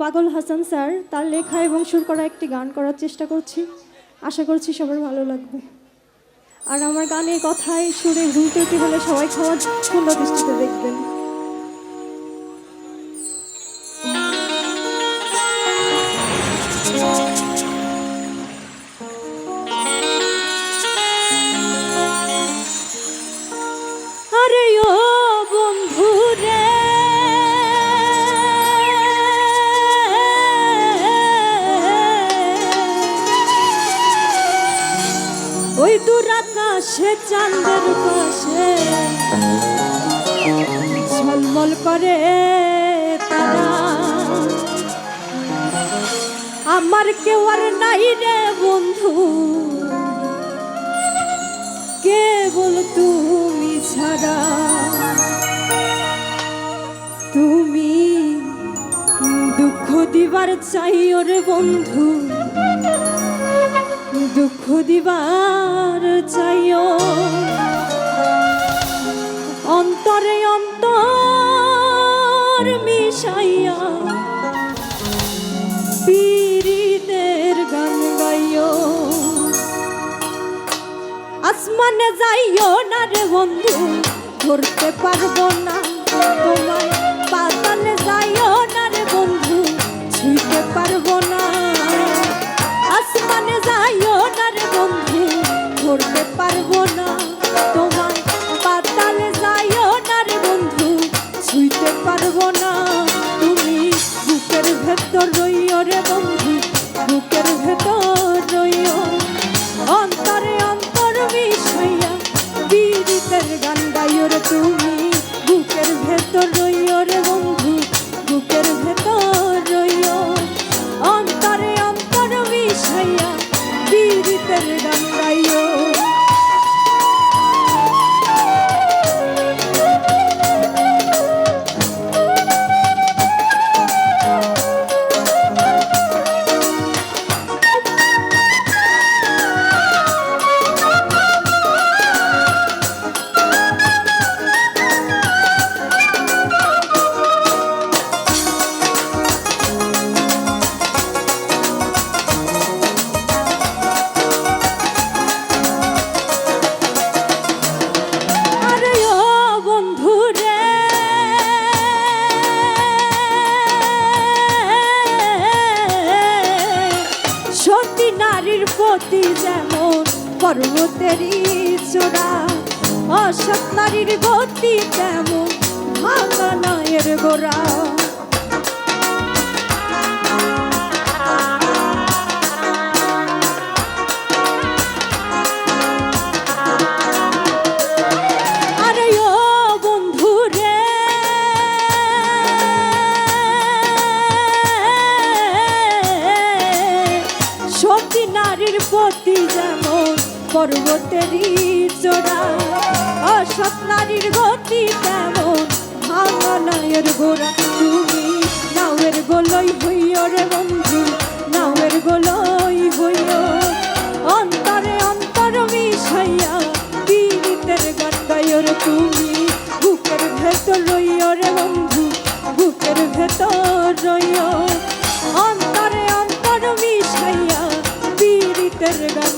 পাগল হাসান স্যার, তার লেখা এবং সুর করা একটি গান করার চেষ্টা করছি। আশা করছি সবার ভালো লাগবে। আর আমার গানের কথায়, সুরে ভুল হলে সবাই খাওয়া সুন্দর দৃষ্টিতে দেখবেন। ওই দূর আকাশে চাঁদের পাশে। ঝলমল করে তারা। আমার কেউ আর নাই রে বন্ধু। কেবল তুমি ছাড়া। তুমি দুঃখ দিবার চাইও রে বন্ধু। দুঃখ দিবার চাইও। অন্তরে অন্তর মিশাইয়া পীড়িতের গান গাইও। আসমানে যাইও না রে বন্ধু, ধরতে পারব না তোমায়। পাতালে যাইও না রে বন্ধু ছুঁইতে পারব না আসমানে যাইও না রে বন্ধু ধরতে পারব না। যেমন পর্বতেরই চূড়া অসৎ নারীর গতি তেমন ভাঙা নয়ের গোড়া। পর্বতেরই চোরা অসৎ নারীর গতি তেমন ভাঙা নায়ের গোড়া, তুমি নাওয়ের গোলই হইও রে বন্ধু, নাওয়ের গোলই হইও। অন্তরে অন্তর মিশাইয়া পীড়িতের গান গাইও রে তুমি, বুকের ভেতর রইও রে বন্ধু, বুকের ভেতর রইও। অন্তরে অন্তর মিশাইয়া পীড়িতের গান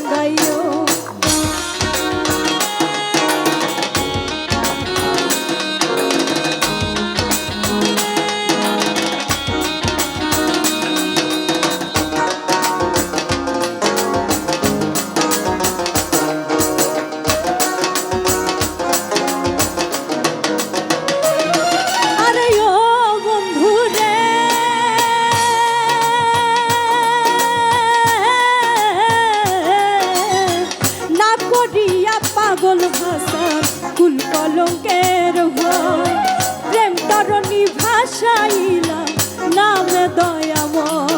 ধরণী ভাষাইলাম নামে দয়াময়।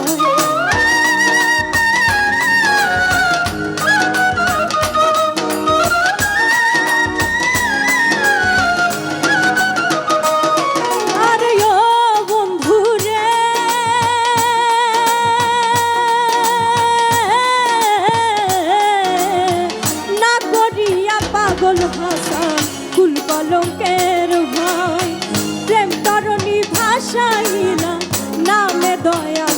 পাগল হাসান কুল কলঙ্কের ভাই ভাসাইলা নামে দয়া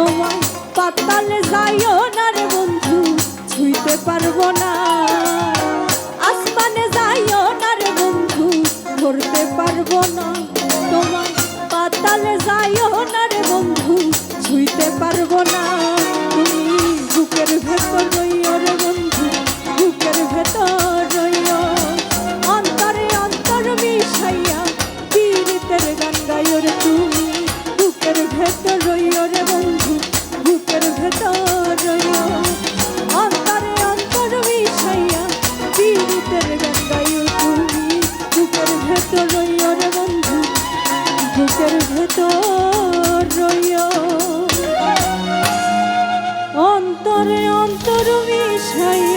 তোমার পাতালে যাইও না রে বন্ধু ছুঁইতে পারব না। অন্তরে অন্তর মিশাইয়া